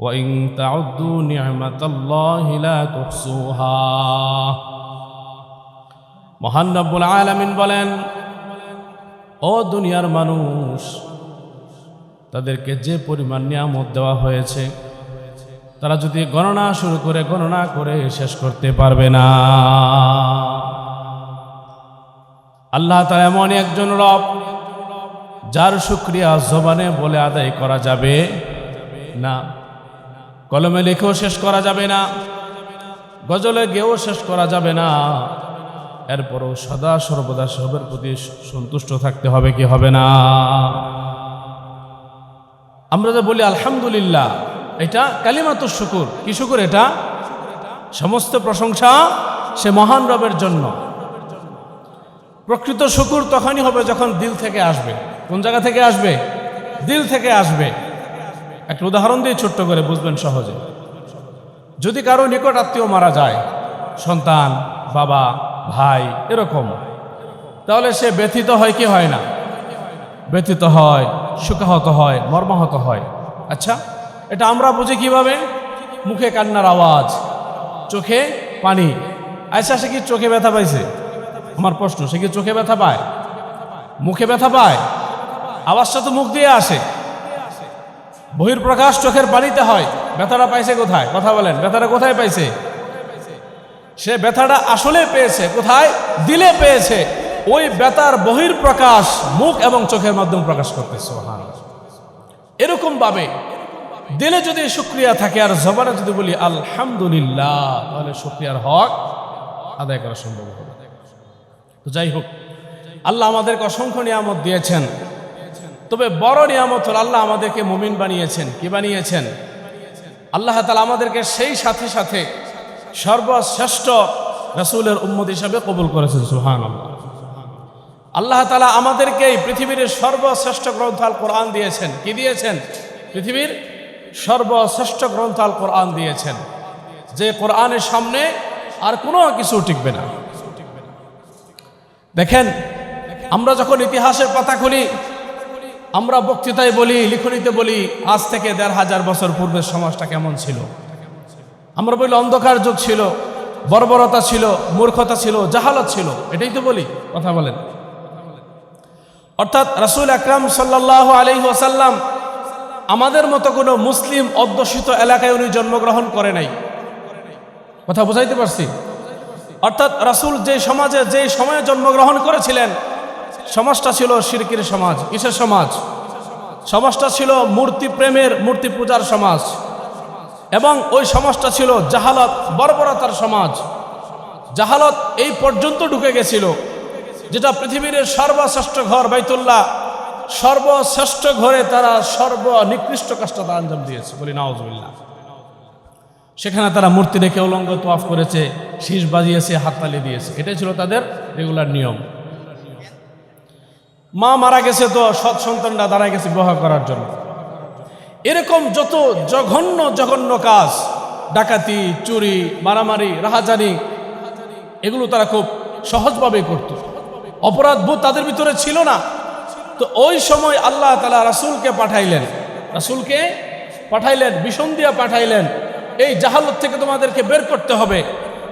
وإن تعدوا نعمة الله لا تحصوها মহান রব্বুল আলামিন বলেন ও দুনিয়ার মানুষ তাদেরকে যে পরিমাণ নিয়ামত দেওয়া হয়েছে তারা যদি গণনা শুরু করে গণনা করে শেষ করতে পারবে না আল্লাহ তারা এমন একজন রব যার শুক্রিয়া জবানে বলে আদায় করা যাবে না কলমে লিখেও শেষ করা যাবে না, গজলে গেয়েও শেষ করা যাবে না। এরপরও সদা সর্বদা সবের প্রতি সন্তুষ্ট থাকতে হবে কি হবে না। আমরা যে বলি আলহামদুলিল্লাহ, এটা কালিমাত শুকুর। কি শুকুর এটা? সমস্ত প্রশংসা সে মহান রবের জন্য। প্রকৃত শুকুর তখনই হবে যখন দিল থেকে আসবে। কোন জায়গা থেকে আসবে? দিল থেকে আসবে। একটা উদাহরণ দিয়ে ছোট্ট করে বুঝবেন সহজে। যদি কারও নিকট আত্মীয় মারা যায়, সন্তান, বাবা, ভাই, এরকম, তাহলে সে ব্যথিত হয় কি হয় না? ব্যথিত হয় সুখাহত হয়, মর্মাহত হয়। আচ্ছা এটা আমরা বুঝি কীভাবে? মুখে কান্নার আওয়াজ, চোখে পানি। আচ্ছা সে কি চোখে ব্যথা পাইছে? আমার প্রশ্ন, সে কি চোখে ব্যথা পায়? মুখে ব্যথা পায়? আওয়াজটা তো মুখ দিয়ে আসে। বহির্প্রকাশ চোখের পানিতে হয়। ব্যথাটা পাইছে কোথায়? কথা বলেন, ব্যথাটা কোথায় পাইছে? সে ব্যথাটা আসলে পেয়েছে কোথায়? দিলে পেয়েছে। ওই ব্যথার বহির্প্রকাশ মুখ এবং চোখের মাধ্যমে প্রকাশ করতেছে এরকম ভাবে দিলে যদি শুক্রিয়া থাকে আর জবানে যদি বলি, আলহামদুলিল্লাহ তাহলে শুক্রিয়ার হক আদায় করা সম্ভব হবে। তো যাই হোক, আল্লাহ আমাদেরকে অসংখ্য নিয়ামত দিয়েছেন। তবে বড় নিয়ামত হল আল্লাহ আমাদেরকে মুমিন বানিয়েছেন। কি বানিয়েছেন? আল্লাহ তালা আমাদেরকে সেই সাথে সাথে সর্বশ্রেষ্ঠ রসুলের উম্মত হিসাবে কবুল করেছেন সুহান আল্লাহ তালা আমাদেরকে পৃথিবীর সর্বশ্রেষ্ঠ গ্রন্থ আল কোরআন দিয়েছেন। কি দিয়েছেন? পৃথিবীর সর্বশ্রেষ্ঠ গ্রন্থ আল কোরআন দিয়েছেন। যে কোরআনের সামনে আর কোনো কিছু টিকবে না। দেখেন, আমরা যখন ইতিহাসের পাতা খুলি আমরা বক্তৃতায় বলি, লিখনিতে বলি, আজ থেকে দেড় হাজার বছর পূর্বের সমাজটা কেমন ছিল? আমরা বলি, অন্ধকার যুগ ছিল, বর্বরতা ছিল, মূর্খতা ছিল, জাহালত ছিল। এটাই তো বলি, কথা বলেন। অর্থাৎ রাসুল আকরাম সাল্লাহ আলহি ওসাল্লাম আমাদের মতো কোনো মুসলিম অধ্যুষিত এলাকায় উনি জন্মগ্রহণ করে নাই। কথা বুঝাইতে পারছি? অর্থাৎ রাসুল যে সমাজে, যে সময়ে জন্মগ্রহণ করেছিলেন সমাজটা ছিল শিরকির সমাজ কিসের সমাজ। সমাজটা ছিল মূর্তি প্রেমের মূর্তি পূজার সমাজ। এবং ওই সমাজটা ছিল জাহালত বর্বরতার সমাজ। জাহালত এই পর্যন্ত ঢুকে গেছিল, যেটা পৃথিবীর সর্বশ্রেষ্ঠ ঘর বাইতুল্লাহ। সর্বশ্রেষ্ঠ ঘরে তারা সর্বনিকৃষ্ট কাজটা তারা আঞ্জাম দিয়েছে, বলি নওয়াজবিল্লা সেখানে তারা মূর্তি রেখে উলঙ্গ তোয়াফ করেছে, শীষ বাজিয়েছে, হাততালি দিয়েছে। এটাই ছিল তাদের রেগুলার নিয়ম। মা মারা গেছে তো সৎ সন্তানরা দাঁড়ায় গেছে বিবাহ করার জন্য। এরকম যত জঘন্য জঘন্য কাজ, ডাকাতি, চুরি, মারামারি, রাহাজানি, এগুলো তারা খুব সহজভাবে করত। অপরাধ বোধ তাদের ভিতরে ছিল না। তো ওই সময় আল্লাহ তালা রাসুলকে পাঠাইলেন। রাসুলকে পাঠাইলেন, বিষণ দিয়া পাঠাইলেন, এই জাহালত থেকে তোমাদেরকে বের করতে হবে।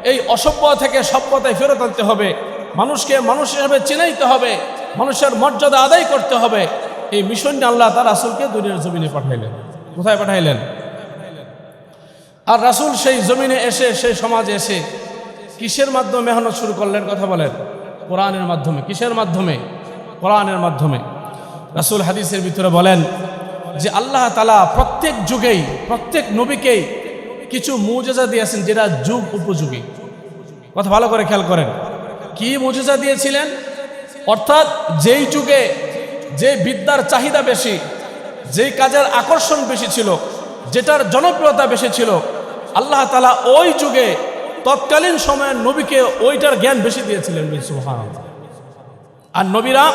এই অসভ্য থেকে সভ্যতায় ফেরত আনতে হবে। মানুষকে মানুষ হিসাবে চিনাইতে হবে। মানুষের মর্যাদা আদায় করতে হবে। এই মিশনটা আল্লাহ তার রাসুলকে দুনিয়ার জমিনে পাঠাইলেন। কোথায় পাঠাইলেন? আর রাসুল সেই জমিনে এসে, সেই সমাজে এসে কিসের মাধ্যমে মেহনত শুরু করলেন কথা বলেন? কোরআনের মাধ্যমে। কিসের মাধ্যমে? কোরআনের মাধ্যমে। রাসুল হাদিসের ভিতরে বলেন যে আল্লাহ তালা প্রত্যেক যুগেই, প্রত্যেক নবীকেই কিছু মুজেজা দিয়েছেন যেটা যুগ উপযোগী। কথা ভালো করে খেয়াল করেন। কি মুজেজা দিয়েছিলেন? অর্থাৎ যেই যুগে যে বিদ্যার চাহিদা বেশি, যেই কাজের আকর্ষণ বেশি ছিল, যেটার জনপ্রিয়তা বেশি ছিল, আল্লাহ তালা ওই যুগে তৎকালীন সময়ের নবীকে ওইটার জ্ঞান বেশি দিয়েছিলেন সুবহানাল্লাহ। আর নবীরা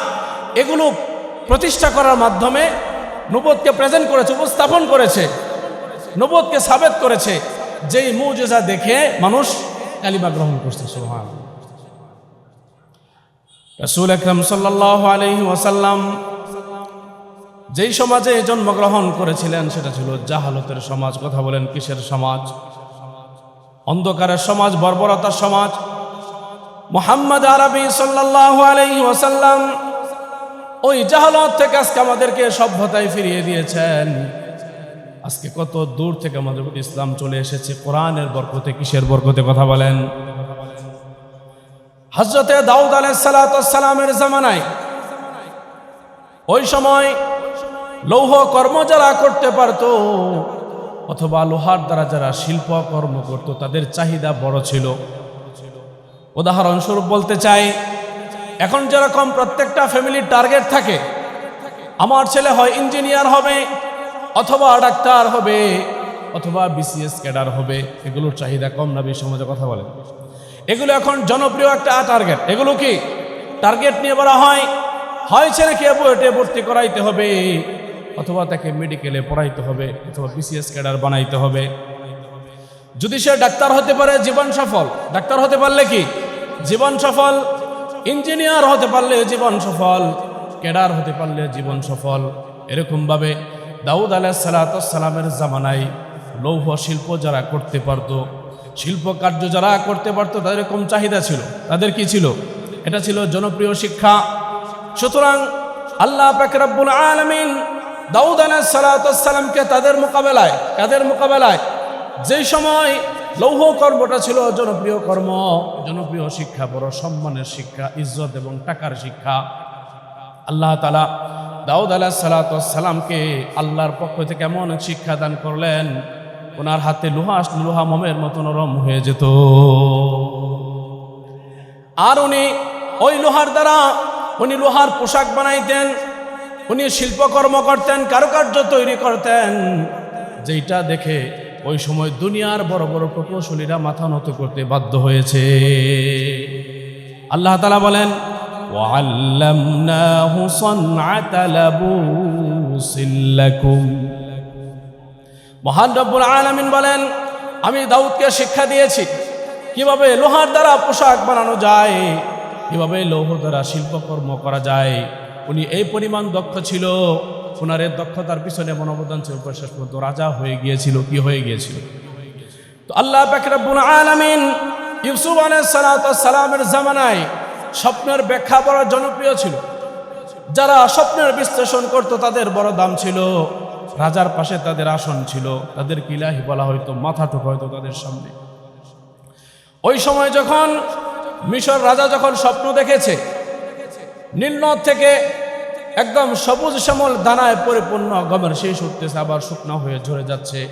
এগুলো প্রতিষ্ঠা করার মাধ্যমে নবদকে প্রেজেন্ট করেছে, উপস্থাপন করেছে নবদকে সাবেত করেছে, যেই মুজেজা দেখে মানুষ কালিমা গ্রহণ করছে সোহান রসুল আকরম সাল্লাহ আলহি ওয়াসাল্লাম যেই সমাজে জন্মগ্রহণ করেছিলেন, সেটা ছিল জাহালতের সমাজ। কথা বলেন, কিসের সমাজ? অন্ধকারের সমাজ, বর্বরতার সমাজ। মোহাম্মদ আরবি সাল্লাহ আলাইহি ওয়াসাল্লাম ওই জাহালত থেকে আজকে আমাদেরকে সভ্যতায় ফিরিয়ে দিয়েছেন। আজকে কত দূর থেকে আমাদের ইসলাম চলে এসেছে, কোরআনের বরকতে, কিসের বরকতে কথা বলেন? হজরতে দাউদ আলাইসালামের জামানায় ওই সময় লৌহ কর্ম যারা করতে পারত অথবা লোহার দ্বারা যারা শিল্প কর্ম করত, তাদের চাহিদা বড় ছিল। উদাহরণস্বরূপ বলতে চাই, এখন যেরকম প্রত্যেকটা ফ্যামিলির টার্গেট থাকে, আমার ছেলে হয় ইঞ্জিনিয়ার হবে অথবা ডাক্তার হবে অথবা বিসিএস ক্যাডার হবে, এগুলোর চাহিদা কম না বেশি? সমাজে কথা বলে এগুলো এখন জনপ্রিয় একটা টার্গেট এগুলো কি? টার্গেট নিয়ে বলা হয় হয় ছেলেকে বুয়েটে ভর্তি করাইতে হবে, অথবা তাকে মেডিকেলে পড়াইতে হবে, অথবা বিসিএস ক্যাডার বানাইতে হবে। যদি সে ডাক্তার হতে পারে, জীবন সফল। ডাক্তার হতে পারলে কি? জীবন সফল। ইঞ্জিনিয়ার হতে পারলে জীবন সফল। ক্যাডার হতে পারলে জীবন সফল। এরকমভাবে দাউদ আলাহ সালাতামের জামানায় লৌহ শিল্প যারা করতে পারত শিল্প কার্য যারা করতে পারতো, তাদের এরকম চাহিদা ছিল। তাদের কি ছিল? এটা ছিল জনপ্রিয় শিক্ষা। সুতরাং আল্লাহ পাকরাবুল আলমিন দাউদ আলাহ সালাতামকে তাদের মোকাবেলায়, কাদের মোকাবেলায়? যেই সময় লৌহ কর্মটা ছিল জনপ্রিয় কর্ম, জনপ্রিয় শিক্ষা, বড় সম্মানের শিক্ষা, ইজ্জত এবং টাকার শিক্ষা। আল্লাহ তালা দাউদ আলাহ সালাতামকে আল্লাহর পক্ষ থেকে এমন শিক্ষা দান করলেন ওনার হাতে লোহা লোহা মমের মতো নরম হয়ে যেত আর উনি ওই লোহার দ্বারা উনি লোহার পোশাক বানাইতেন উনি শিল্পকর্ম করতেন কারুকার্য তৈরি করতেন যেইটা দেখে ওই সময় দুনিয়ার বড় বড় প্রকৌশলীরা মাথা নত করতে বাধ্য হয়েছে আল্লাহ তালা বলেন وعلمناه صنعة لبوس لكم মহান রব্বুল আলামিন বলেন, আমি দাউদকে শিক্ষা দিয়েছি, কীভাবে লোহার দ্বারা পোশাক বানানো যায়, কীভাবে লৌহ দ্বারা শিল্পকর্ম করা যায়। উনি এই পরিমাণ দক্ষ ছিল ওনার দক্ষতার পিছনে মনোবদান ছিল শেষ পর্যন্ত রাজা হয়ে গিয়েছিল, কি হয়ে গিয়েছিল? তো আল্লাহ পাকরাবুল আলামিন ইউসুফ সালামের জামানায় স্বপ্নের ব্যাখ্যা বড় জনপ্রিয় ছিল। যারা স্বপ্নের বিশ্লেষণ করত, তাদের বড় দাম ছিল। রাজার পাশে তাদের আসন ছিল। তাদের কিলাহি বলা হয়তো মাথা ঠোক হয়তো তাদের সামনে। ওই সময় যখন মিশর রাজা যখন স্বপ্ন দেখেছে নীলনদ থেকে একদম সবুজ শ্যামল দানায় পরিপূর্ণ গমের শেষ উঠতেছে, আবার শুকনো হয়ে ঝরে যাচ্ছে।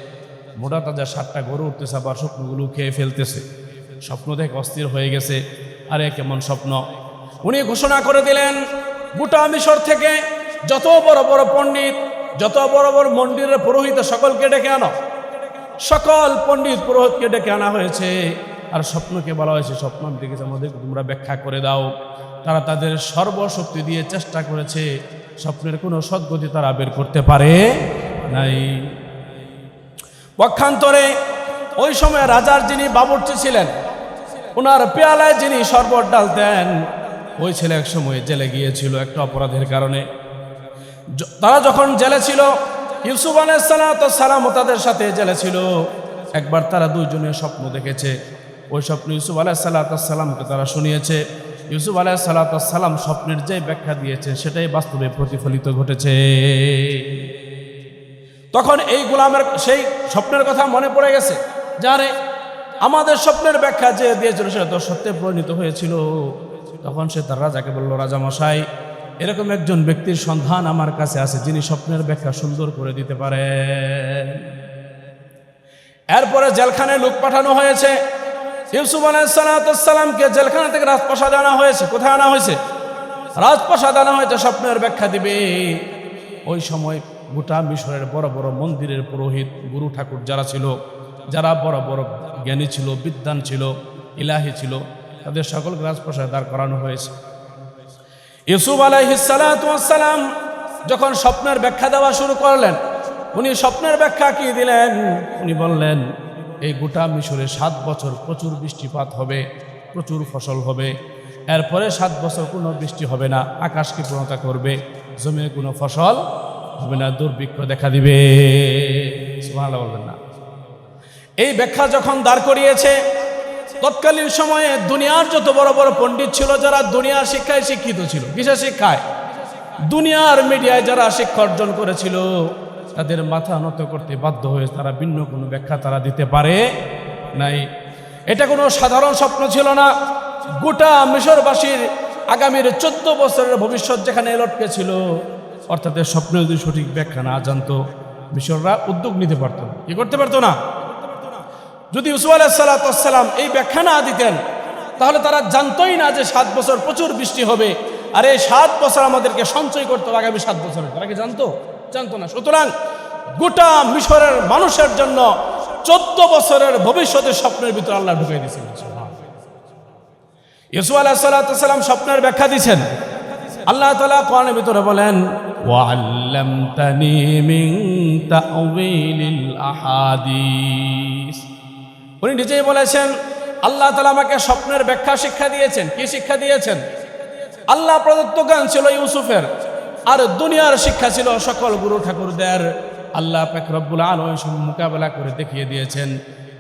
মোটা তাজা সাতটা গরু উঠতেছে, আবার স্বপ্নগুলো খেয়ে ফেলতেছে। স্বপ্ন দেখে অস্থির হয়ে গেছে। আরে, কেমন স্বপ্ন। উনি ঘোষণা করে দিলেন, গোটা মিশর থেকে যত বড় বড় পণ্ডিত যত বড় বড় মন্দিরের পুরোহিত সকলকে ডেকে আনো। সকল পণ্ডিত পুরোহিতকে ডেকে আনা হয়েছে। আর স্বপ্নকে বলা হয়েছে স্বপ্ন দেখেছি আমাদের তোমরা ব্যাখ্যা করে দাও। তারা তাদের সর্বশক্তি দিয়ে চেষ্টা করেছে, স্বপ্নের কোনো সদ্গতি তারা বের করতে পারে নাই। পক্ষান্তরে ওই সময় রাজার যিনি বাবুর্চি ছিলেন, ওনার পেয়ালায় যিনি শরবত ডালতেন, ওই ছেলে এক সময় জেলে গিয়েছিল একটা অপরাধের কারণে। তারা যখন জেলে ছিল, ইউসুফ সালাম তাদের সাথে জেলে ছিল। একবার তারা দুইজনে স্বপ্ন দেখেছে। ওই স্বপ্ন ইউসুফ সাল্লাতামকে তারা শুনিয়েছে। ইউসুফ সাল্লাতাম স্বপ্নের যে ব্যাখ্যা দিয়েছে, সেটাই বাস্তবে প্রতিফলিত ঘটেছে। তখন এই গোলামের, সেই স্বপ্নের কথা মনে পড়ে গেছে যারে আমাদের স্বপ্নের ব্যাখ্যা যে দিয়েছিল, সেটা তো সত্যে পরিণত হয়েছিল। তখন সে তার রাজাকে বলল, রাজা মশাই এরকম একজন ব্যক্তির সন্ধান আমার কাছে আছে, যিনি স্বপ্নের ব্যাখ্যা সুন্দর করে দিতে পারে। এরপরে জেলখানায় লোক পাঠানো হয়েছে। ইউসুফ আলাইসালামকে জেলখানা থেকে রাজপ্রসাদ আনা হয়েছে। কোথায় আনা হয়েছে? রাজপ্রসাদ আনা হয়েছে, স্বপ্নের ব্যাখ্যা দিবে। ওই সময় গোটা মিশরের বড় বড় মন্দিরের পুরোহিত, গুরু ঠাকুর যারা ছিল, যারা বড় বড় জ্ঞানী ছিল বিদ্যান ছিল, ইলাহি ছিল, তাদের সকলকে রাজপ্রসাদ দাঁড় করানো হয়েছে। ইউসুফ আলাইহিসালাম যখন স্বপ্নের ব্যাখ্যা দেওয়া শুরু করলেন, উনি স্বপ্নের ব্যাখ্যা কি দিলেন? উনি বললেন, এই গোটা মিশরে সাত বছর প্রচুর বৃষ্টিপাত হবে, প্রচুর ফসল হবে। এরপরে সাত বছর কোনো বৃষ্টি হবে না, আকাশ কৃপণতা করবে, জমির কোনো ফসল হবে না, দুর্ভিক্ষ দেখা দিবে। বলবেন না। এই ব্যাখ্যা যখন দাঁড় করিয়েছে তৎকালীন সময়ে দুনিয়ার যত বড় বড় পণ্ডিত ছিল, যারা দুনিয়ার শিক্ষায় শিক্ষিত ছিল, কিসের শিক্ষায়? দুনিয়ার মিডিয়ায় যারা শিক্ষা অর্জন করেছিল, তাদের মাথা নত করতে বাধ্য হয়ে তারা ভিন্ন কোনো ব্যাখ্যা তারা দিতে পারে নাই। এটা কোনো সাধারণ স্বপ্ন ছিল না। গোটা মিশরবাসীর আগামীর চোদ্দ বছরের ভবিষ্যৎ যেখানে লটকে ছিল, অর্থাৎ স্বপ্ন যদি সঠিক ব্যাখ্যা না জানতো, মিশররা উদ্যোগ নিতে পারতো। কি করতে পারতো না? যদি ইউসুফ আলাহিসাল্লাম এই ব্যাখ্যা না দিতেন, তাহলে তারা জানতোই না যে সাত বছর প্রচুর বৃষ্টি হবে। আর এই সাত বছর আমাদেরকে সঞ্চয় করতে হবে আগামী সাত বছরে। তারা কি জানতো? জানতো না। সুতরাং গোটা মিশরের মানুষের জন্য চোদ্দ বছরের ভবিষ্যতের স্বপ্নের ভিতরে আল্লাহ ঢুকে দিয়েছেন ইউসুফ আলাহিসাল্লাম স্বপ্নের ব্যাখ্যা দিচ্ছেন আল্লাহ তালা কোরআনের ভিতরে বলেন ওয়াল্লামতানি মিন তাউযিলিল আহাদিস। উনি নিজেই বলেছেন, আল্লাহ তালা আমাকে স্বপ্নের ব্যাখ্যা শিক্ষা দিয়েছেন। কি শিক্ষা দিয়েছেন? আল্লাহ প্রদত্ত জ্ঞান ছিল ইউসুফের, আর দুনিয়ার শিক্ষা ছিল সকল গুরু ঠাকুরদের। আল্লাহ রব্বুল আলম মোকাবেলা করে দেখিয়ে দিয়েছেন,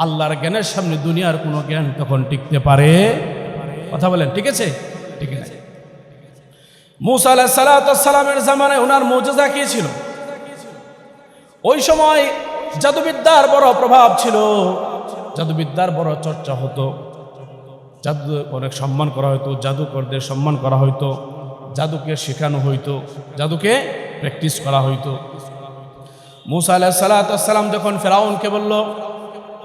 আল্লাহর জ্ঞানের সামনে দুনিয়ার কোনো জ্ঞান তখন টিকতে পারে? কথা বলেন, ঠিক আছে? ঠিক আছে। মুসা সালামের জামানায় ওনার মৌজা কি ছিল? ওই সময় জাদুবিদ্যার বড় প্রভাব ছিল। জাদুবিদ্যার বড় চর্চা হতো। জাদু অনেক সম্মান করা হতো জাদুকরদের সম্মান করা হতো জাদুকে শেখানো হইতো, জাদুকে প্র্যাকটিস করা হইতো। মুসা আলাহ সাল্লাম যখন ফেরাউনকে বলল,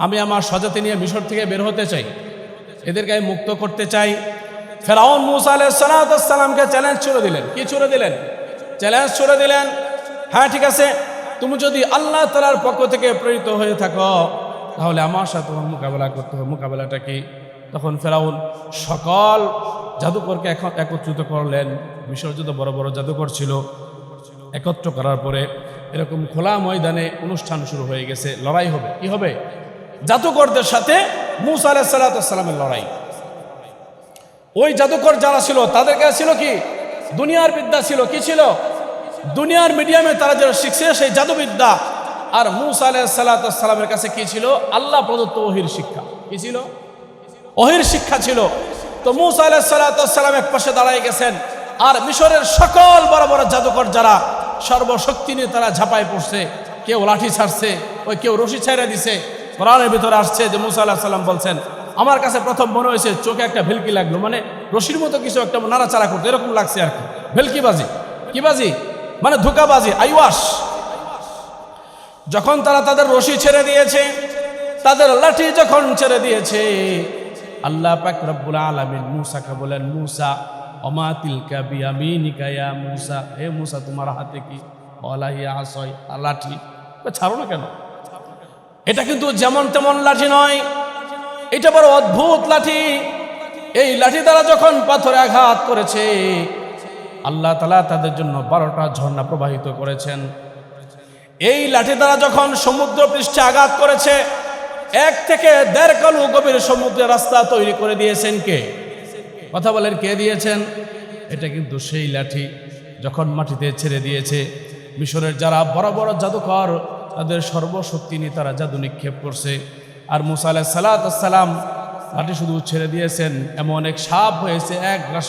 আমি আমার সজাতি নিয়ে মিশর থেকে বের হতে চাই, এদেরকে আমি মুক্ত করতে চাই। ফেরাউন মুসা আলাহ সাল্লামকে চ্যালেঞ্জ ছুড়ে দিলেন। কি ছুড়ে দিলেন? চ্যালেঞ্জ ছুড়ে দিলেন। হ্যাঁ ঠিক আছে। তুমি যদি আল্লাহ তালার পক্ষ থেকে প্রেরিত হয়ে থাকো তাহলে আমার সাথে তোমার মোকাবেলা করতে হবে। মোকাবেলাটা কি? তখন ফেরাউন সকল জাদুকরকে এখন একত্রিত করলেন। যত বড় বড় জাদুকর ছিল। একত্র করার পরে এরকম খোলা ময়দানে অনুষ্ঠান শুরু হয়ে গেছে। লড়াই হবে। কি হবে? জাদুকরদের সাথে মুসা আলাহ লড়াই। ওই জাদুকর যারা ছিল, তাদের কাছে ছিল কি? দুনিয়ার বিদ্যা ছিল। কি ছিল? দুনিয়ার মিডিয়ামে তারা যারা শিখছে সেই জাদুবিদ্যা আর মুসা আলাহ কাছে কি ছিল? আল্লাহ প্রদত্ত ওহির শিক্ষা। কি ছিল? ওহির শিক্ষা ছিল। তো মুসা আলাহ সাল্লাম এক পাশে দাঁড়াই গেছেন। আর মিশরের সকল বড় বড় জাদুকর যারা সর্বশক্তি নিয়ে তারা ঝাঁপায় পড়ছে, কেউ লাঠি ছাড়ছে, ওই কেউ রশি ছেড়ে দিছে। কোরআনের ভিতরে আসছে যে মুসা আল্লাহ সাল্লাম বলছেন, আমার কাছে প্রথম মনে হয়েছে চোখে একটা ভেলকি লাগল। মানে রশির মতো কিছু একটা নাড়াচাড়া করতো, এরকম লাগছে আর কি। ভেলকিবাজি। কি বাজি মানে ধোকাবাজি আইওয়াস যখন তারা তাদের রশি ছেড়ে দিয়েছে, তাদের লাঠি যখন ছেড়ে দিয়েছে, আল্লাহ পাক রব্বুল আলামিন মুসাকে বলেন, মুসা অমাতিল কাবিয়ামিনিকা ইয়া মুসা? হে মুসা, তোমার হাতে কি অলাহি আসয় আর লাঠি? ছাড়ো না কেন? এটা কিন্তু যেমন তেমন লাঠি নয়, এটা বড় অদ্ভুত লাঠি। এই লাঠি দ্বারা যখন পাথরে আঘাত করেছে, আল্লাহ তালা তাদের জন্য বারোটা ঝর্ণা প্রবাহিত করেছেন। এই লাঠি দ্বারা যখন সমুদ্র পৃষ্ঠে আঘাত করেছে, এক থেকে দেড় কালু গভীর সমুদ্রের রাস্তা তৈরি করে দিয়েছেন কে? কথা বলেন, কে দিয়েছেন? এটা কিন্তু সেই লাঠি যখন মাটিতে ছেড়ে দিয়েছে, মিশরের যারা বড় বড় জাদুকর, তাদের সর্বশক্তি নিয়ে তারা জাদু নিক্ষেপ করছে। আর মুসা আলাহ সালাম লাঠি শুধু ছেড়ে দিয়েছেন, এমন এক সাপ হয়েছে, এক গ্রাস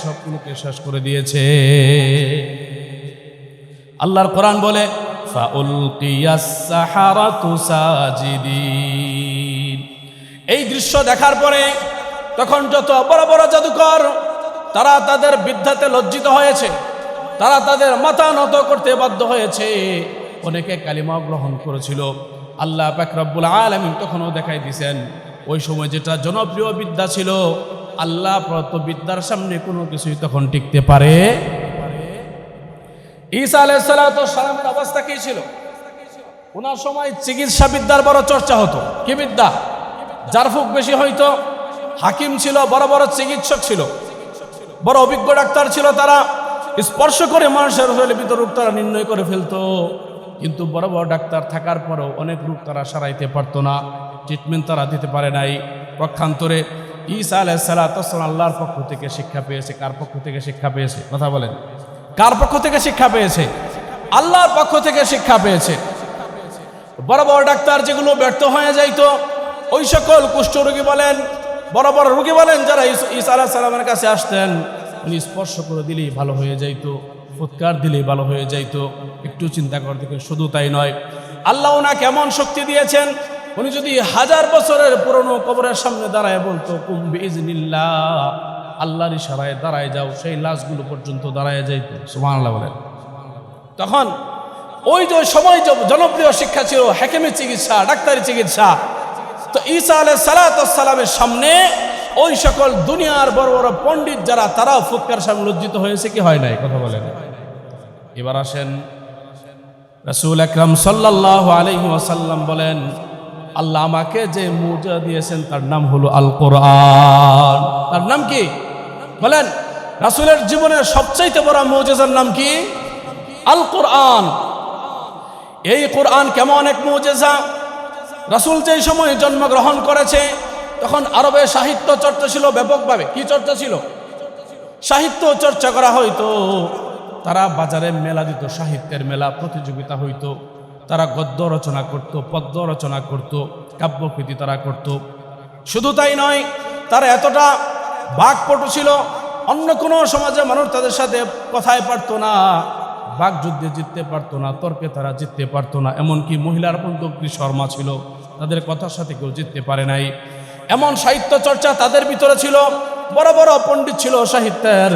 শেষ করে দিয়েছে। আল্লাহর কোরআন বলে এই দৃশ্য দেখার পরে তখন যত বড় বড় জাদুকর, তারা তাদের বিদ্যাতে লজ্জিত হয়েছে। তারা তাদের মাথা নত করতে বাধ্য হয়েছে। অনেকে কালিমা গ্রহণ করেছিল। আল্লাহ পাকরাবুল আলমিন তখনও দেখাই দিছেন, ওই সময় যেটা জনপ্রিয় বিদ্যা ছিল, আল্লাহ প্রত বিদ্যার সামনে কোনো কিছুই তখন টিকতে পারে ঈসা আলাহ সালামের অবস্থা কি ছিল? ওনার সময় চিকিৎসা বিদ্যার বড় চর্চা হতো। কি বিদ্যা? জারফুক বেশি হইতো, হাকিম ছিল, বড় বড় চিকিৎসক ছিল, বড় অভিজ্ঞ ডাক্তার ছিল, তারা স্পর্শ করে মানুষের শরীরে ভিতর রোগ তারা নির্ণয় করে ফেলতো। কিন্তু বড় বড় ডাক্তার থাকার পরও অনেক রোগ তারা সারাইতে পারতো না ট্রিটমেন্ট তারা দিতে পারে নাই। পক্ষান্তরে ঈসা আলাহ সাল্লাম আল্লাহর পক্ষ থেকে শিক্ষা পেয়েছে। কার পক্ষ থেকে শিক্ষা পেয়েছে? কথা বলেন। কার পক্ষ থেকে শিক্ষা পেয়েছে? আল্লাহর পক্ষ থেকে শিক্ষা পেয়েছে। বড় বড় ডাক্তার যেগুলো ব্যর্থ হয়ে যাইতো, ওই সকল কুষ্ঠ কুষ্ঠরোগী বলেন, বড় বড় রোগী বলেন, যারা ইস- আলাহ সালামের কাছে আসতেন, উনি স্পর্শ করে দিলেই ভালো হয়ে যাইতো, ফুৎকার দিলেই ভালো হয়ে যাইতো। একটু চিন্তা করে দেখে শুধু তাই নয়, আল্লাহ ওনা কেমন শক্তি দিয়েছেন, উনি যদি হাজার বছরের পুরনো কবরের সামনে দাঁড়ায় বলতো কুম্বি ইজনিল্লাহ আল্লাহর ইশারায় দাঁড়ায় যাও, সেই লাশগুলো পর্যন্ত দাঁড়ায় যাইতো সুবহানাল্লাহ বলেন। তখন ওই যে সময় জনপ্রিয় শিক্ষা ছিল হেকেমি চিকিৎসা, ডাক্তারি চিকিৎসা, তো ঈসা আলাই সালাতামের সামনে ওই সকল দুনিয়ার বড় বড় পণ্ডিত যারা, তারাও ফুৎকার সামনে লজ্জিত হয়েছে, কি হয় নাই? কথা বলেন। এবার আসেন, রসুল আকরাম সাল্লাহ আলহি ওয়াসাল্লাম বলেন, আল্লাহ আমাকে যে মুজা দিয়েছেন, তার নাম হলো আল কোরআন তার নাম কি? বলেন, রাসুলের জীবনের সবচাইতে বড় মৌজেজার নাম কি? আল কোরআন এই কোরআন কেমন এক মৌজেজা? রাসুল যেই সময় জন্মগ্রহণ করেছে, তখন আরবে সাহিত্য চর্চা ছিল ব্যাপকভাবে। কি চর্চা ছিল? সাহিত্য চর্চা করা হইতো। তারা বাজারে মেলা দিত, সাহিত্যের মেলা, প্রতিযোগিতা হইতো। তারা গদ্য রচনা করত, পদ্য রচনা করত, কাব্যকৃতি তারা করত। শুধু তাই নয়, তারা এতটা বাঘপটু ছিল। অন্য কোনো সমাজের মানুষ তাদের সাথে কথায় পারতো না। বাঘ যুদ্ধে জিততে পারতো না, তর্কে তারা জিততে পারতো না। এমনকি মহিলার বন্ধুগ্রী শর্মা ছিল। তাদের কথার সাথে কেউ জিততে পারে নাই। এমন সাহিত্য চর্চা তাদের ভিতরে ছিল। বড় বড় পণ্ডিত ছিল সাহিত্যের।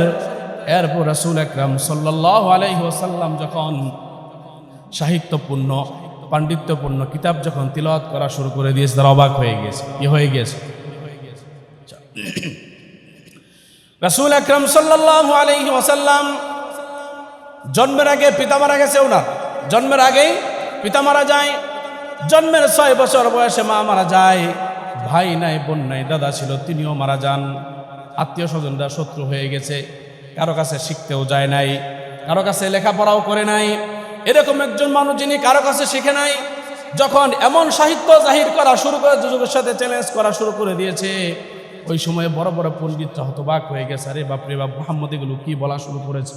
এরপর রাসুল একরাম সাল্লাহ আলাইহি ওসাল্লাম যখন সাহিত্যপূর্ণ, পাণ্ডিত্যপূর্ণ কিতাব যখন তিলওয়াত করা শুরু করে দিয়েছে, তারা অবাক হয়ে গেছে। কি হয়ে গিয়েছে রাসুল আকরম সাল্লাহ আলাইহি ওসাল্লাম জন্মের আগে পিতা মারা গেছে ওনার জন্মের আগেই পিতা মারা যায়। জন্মের ছয় বছর বয়সে মা মারা যায়। ভাই নাই, বোন নাই, দাদা ছিল, তিনিও মারা যান। আত্মীয় স্বজনরা শত্রু হয়ে গেছে। কারও কাছে শিখতেও যায় নাই, কারও কাছে লেখাপড়াও করে নাই। এরকম একজন মানুষ যিনি কারও কাছে শিখে নাই, যখন এমন সাহিত্য জাহির করা শুরু করে যুগের সাথে চ্যালেঞ্জ করা শুরু করে দিয়েছে ওই সময়ে বড় বড় পণ্ডিতরা হতবাক হয়ে গেছে। আরে বাপরে বাপ, মোহাম্মদ এগুলো কি বলা শুরু করেছে?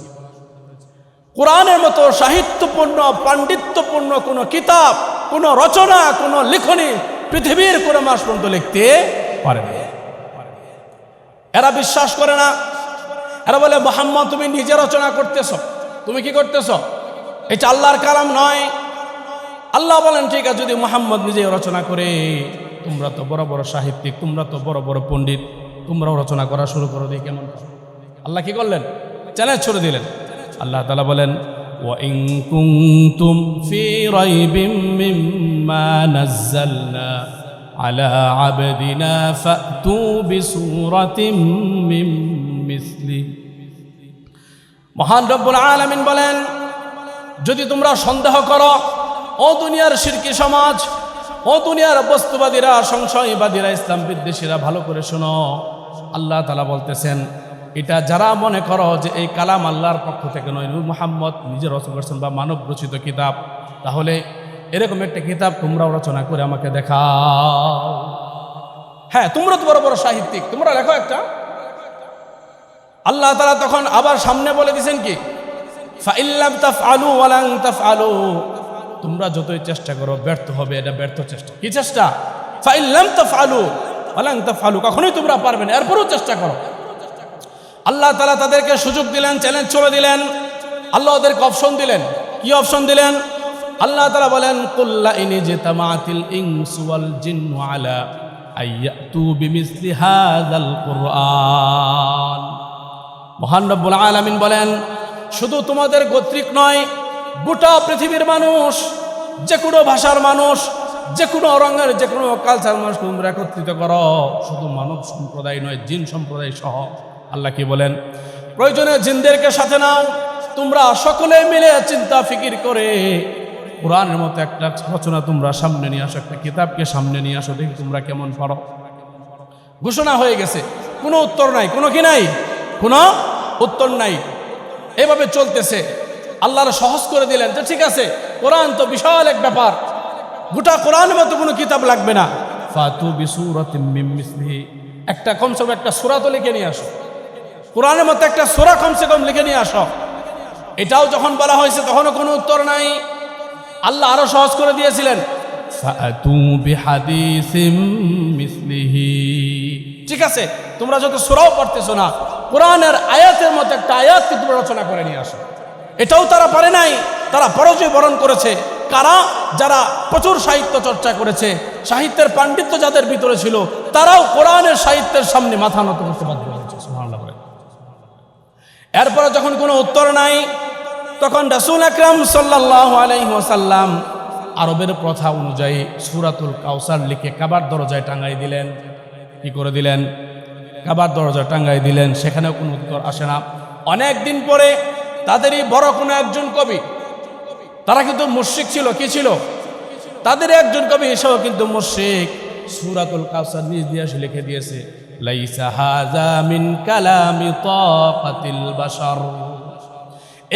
কোরআনের মতো সাহিত্যপূর্ণ, পাণ্ডিত্যপূর্ণ কোনো কিতাব, কোনো রচনা, কোনো লিখনি পৃথিবীর কোনো মাস পর্যন্ত লিখতে পারে না এরা বিশ্বাস করে না। এরা বলে, মোহাম্মদ, তুমি নিজে রচনা করতেছ। তুমি কি করতেছ? এটা আল্লাহর কালাম নয়। আল্লাহ বলেন, ঠিক আছে, যদি মোহাম্মদ নিজে রচনা করে তোমরা তো বড় বড় সাহিত্যিক তোমরা তো বড় বড় পণ্ডিত তোমরাও রচনা করা শুরু করো দিয়ে কেমন আল্লাহ কি করলেন চ্যালেঞ্জ ছড়ে দিলেন আল্লাহ তালা বলেন وإن كنتم في ريب مما نزلنا على عبدنا فأتوا بسورة من مثله মহান রব্বুল আলামিন বলেন যদি তোমরা সন্দেহ করো ও দুনিয়ার শিরকি সমাজ ও দুনিয়ার বস্তুবাদীরা, সংশয়বাদীরা, ইসলাম বিদ্বেষীরা, ভালো করে শোনো। আল্লাহ তালা বলতেছেন, এটা যারা মনে করো যে এই কালাম আল্লাহর পক্ষ থেকে নয়, নূর মোহাম্মদ নিজে রচনা করছেন বা মানব রচিত কিতাব, তাহলে এরকম একটা কিতাব তোমরাও রচনা করে আমাকে দেখাও। হ্যাঁ তোমরা তো বড় বড় সাহিত্যিক, তোমরা লেখো একটা। আল্লাহ তালা তখন আবার সামনে বলে দিছেন কি? তাফ আলু তাফ আলু তোমরা যতই চেষ্টা করো, ব্যর্থ হবে, এটা ব্যর্থ চেষ্টা। কি চেষ্টা? তাফ আলু কখনোই তোমরা পারবে না, এরপরও চেষ্টা করো। আল্লাহ তালা তাদেরকে সুযোগ দিলেন চ্যালেঞ্জ ছড়ে দিলেন, আল্লাহ ওদেরকে অপশন দিলেন। কি অপশন দিলেন? আল্লাহ তালা বলেন কুল্লা ইনি যে তামাতিল ইনসু ওয়াল জিন্নু আলা বিমিসলি হাযাল কুরআন। মহান রব্বুল আলামিন বলেন, শুধু তোমাদের গোত্রিক নয় গোটা পৃথিবীর মানুষ, যে কোনো ভাষার মানুষ, যে কোনো রঙের, যে কোনো কালচার মানুষ তোমরা একত্রিত করো। শুধু মানব সম্প্রদায় নয়, জিন সম্প্রদায় সহ। আল্লাহ কি বলেন? প্রয়োজনে জিনদেরকে সাথে নাও। তোমরা সকলে মিলে চিন্তা ফিকির করে কোরআনের মতো একটা রচনা তোমরা সামনে নিয়ে আসো, একটা কিতাবকে সামনে নিয়ে আসো, দেখি তোমরা কেমন পারো। ঘোষণা হয়ে গেছে। কোনো উত্তর নাই। কোনো কি নাই? কোনো উত্তর নাই। এভাবে চলতেছে। আল্লাহর সহজ করে দিলেন তো ঠিক আছে কোরআন তো বিশাল এক ব্যাপার। গোটা কোরআনের মতো কোনো কিতাব লাগবে না। ফাতু মিন মিসলিহি। একটা কমসে কম একটা সূরা তো লিখে নিয়ে আসো। কোরআনের মতো একটা সূরা কমসে কম লিখে নিয়ে আসো। এটাও যখন বলা হয়েছে তখনও কোনো উত্তর নাই। আল্লাহ আরও সহজ করে দিয়েছিলেন। ঠিক আছে তোমরা যত সুরাও পড়তেছো না কোরআনের আয়াতের মতো একটা আয়াত কিন্তু রচনা করে নিয়ে আসো। এটাও তারা পারে নাই। তারা পরাজয় বরণ করেছে। কারা? যারা প্রচুর সাহিত্য চর্চা করেছে। সাহিত্যের পাণ্ডিত্য যাদের ভিতরে ছিল, তারাও কোরআনের সাহিত্যের সামনে মাথা নত করতে বাধ্য হয়েছে। এরপরে যখন কোনো উত্তর নাই, তখন রাসূল আকরাম সাল্লাল্লাহু আলাইহি ওয়াসাল্লাম আরবের প্রথা অনুযায়ী সুরাতুল কাউসার লিখে কাবার দরজায় টাঙ্গাই দিলেন। কি করে দিলেন? কাবার দরজায় টাঙ্গাই দিলেন। সেখানেও কোনো উত্তর আসে না। অনেক দিন পরে তাদেরই বড় কোনো একজন কবি। তারা কিন্তু মুশরিক ছিল, কি ছিল? তাদের একজন কবি এসেও কিন্তু মুশরিক সুরাতুল কাউসার নিজ দিয়ে এসে লিখে দিয়েছে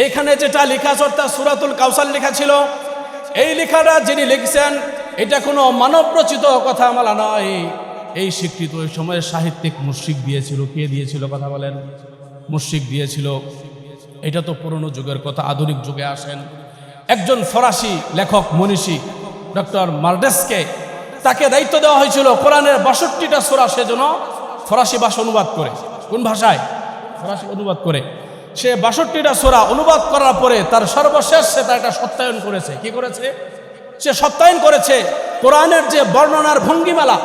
এখানে যেটা লেখা অর্থাৎ সুরাতুল কাউসার লেখা ছিল, এই লেখাটা যিনি লিখছেন, এটা কোনো মানব রচিত কথা মালা নয়। এই স্বীকৃত ওই সময়ে সাহিত্যিক মুশরিক দিয়েছিল। কে দিয়েছিল, কথা বলেন? মুশরিক দিয়েছিল। এটা তো পুরনো যুগের কথা, আধুনিক যুগে আসেন। একজন ফরাসি লেখক, মনীষী, ডক্টর মার্ডেসকে তাকে দায়িত্ব দেওয়া হয়েছিল কোরআনের বাষট্টিটা সোরা সেজন্য ফরাসি ভাষা অনুবাদ করে। কোন ভাষায়? ফরাসি অনুবাদ করে। সে বাষট্টিটা সোরা অনুবাদ করার পরে তার সর্বশেষ সে তার একটা সত্যায়ন করেছে। কি করেছে? সে সত্যায়ন করেছে কোরআনের যে বর্ণনার ভঙ্গিমালা,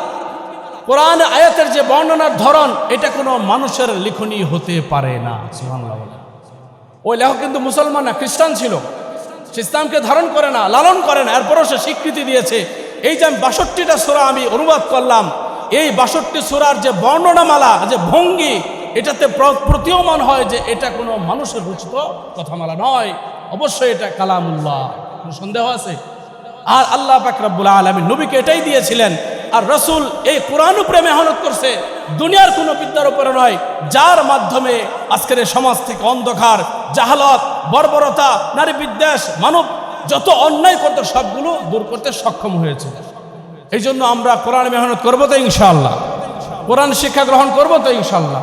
কোরআন আয়াতের যে বর্ণনার ধরন, এটা কোনো মানুষের লিখনই হতে পারে না। বলে। ওই লেখক কিন্তু মুসলমান না, খ্রিস্টান ছিল। সে ইসলামকে ধারণ করে না, লালন করে না, এরপরও সে স্বীকৃতি দিয়েছে। এই যে আমি বাষট্টিটা সোরা আমি অনুবাদ করলাম, এই বাষট্টি সোরার যে বর্ণনামালা, যে ভঙ্গি, এটাতে প্র- প্রতীয়মান হয় যে এটা কোনো মানুষের রচিত কথামালা নয়। অবশ্যই এটা কালামুল্লাহ। কোনো সন্দেহ আছে? আর আল্লাহ পাকরাবুল আলমী নবীকে এটাই দিয়েছিলেন আর রসুল এই কোরআন উপরে মেহনত করছে। দুনিয়ার কোনো বিদ্যার উপরে নয়, যার মাধ্যমে আজকের এই সমাজ থেকে অন্ধকার, জাহালত, বর্বরতা, নারী বিদ্বেষ, মানব যত অন্যায় করতে সবগুলো দূর করতে সক্ষম হয়েছে। এই জন্য আমরা কোরআন মেহনত করব তো ইনশাল্লাহ কোরআন শিক্ষা গ্রহণ করব তো ইনশাআল্লাহ।